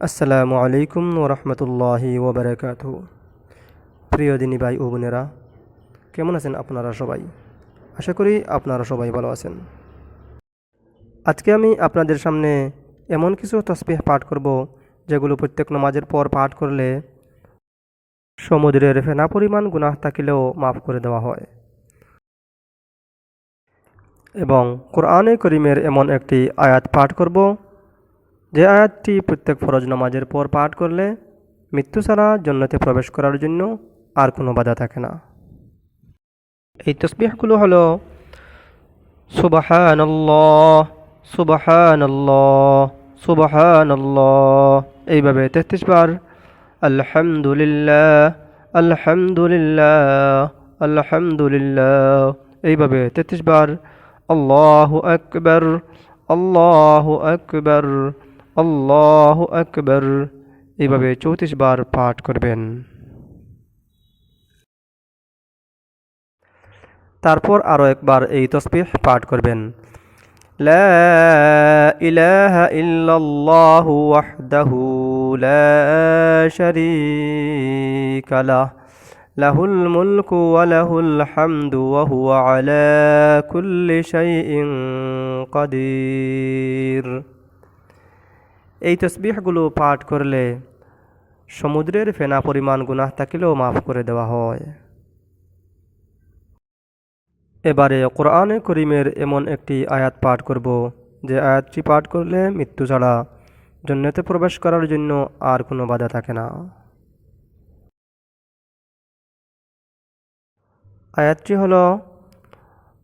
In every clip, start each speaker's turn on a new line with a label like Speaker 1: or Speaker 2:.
Speaker 1: আসসালামু আলাইকুম ওরহমতুল্লাহি ওবরাকাত প্রিয় দিনী ভাই ও বোনেরা, কেমন আছেন আপনারা সবাই? আশা করি আপনারা সবাই ভালো আছেন। আজকে আমি আপনাদের সামনে এমন কিছু তসবিহ পাঠ করব, যেগুলো প্রত্যেক নমাজের পর পাঠ করলে সমুদ্রের ফেনা পরিমাণ গুনাহ থাকিলেও মাফ করে দেওয়া হয়। এবং কোরআনে করিমের এমন একটি আয়াত পাঠ করব যে আয়াতটি প্রত্যেক ফরজ নামাজের পর পাঠ করলে মৃত্যু ছাড়া জন্নতে প্রবেশ করার জন্য আর কোনো বাধা থাকে না। এই তসবিহগুলো হলো এইভাবে তেত্রিশ বার, আলহামদুলিল্লাহ আলহামদুলিল্লাহ আলহামদুলিল্লাহ। এইভাবে তেত্রিশ বার, আল্লাহ আকবর আল্লাহ আকবর। আল্লাহ আকবর এইভাবে চৌত্রিশ বার পাঠ করবেন তারপর আরও একবার এই তসবিহ পাঠ করবেন لا إله إلا الله وحده لا شريك له له الملك وله الحمد وهو على كل شيء قدير এই তসবিহগুলো পাঠ করলে সমুদ্রের ফেনা পরিমাণ গুনাহ থাকিলেও মাফ করে দেওয়া হয়। এবারে কোরআনে করিমের এমন একটি আয়াত পাঠ করব। যে আয়াতটি পাঠ করলে মৃত্যু ছাড়া জন্যতে প্রবেশ করার জন্য আর কোনো বাধা থাকে না। আয়াতটি হলো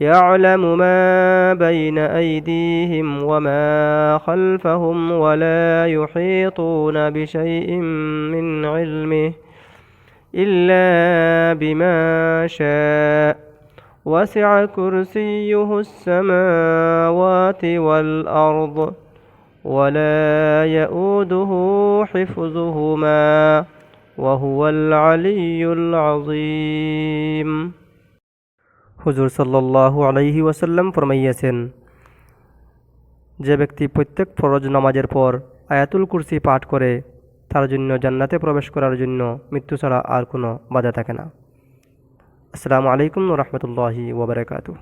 Speaker 1: يعلم ما بين أيديهم وما خلفهم ولا يحيطون بشيء من علمه إلا بما شاء. وسع كرسيه السماوات والأرض ولا يؤوده حفظهما وهو العلي العظيم. হুজুর সাল্লু আলাইহি ওয়াসাল্লাম ফরমাইয়াছেন, যে ব্যক্তি প্রত্যেক ফরজ নামাজের পর আয়াতুল কুরসি পাঠ করে, তার জন্য জান্নাতে প্রবেশ করার জন্য মৃত্যু ছাড়া আর কোনো বাধা থাকে না। আসসালামু আলাইকুম রহমতুল্লাহি ওবরাকাতু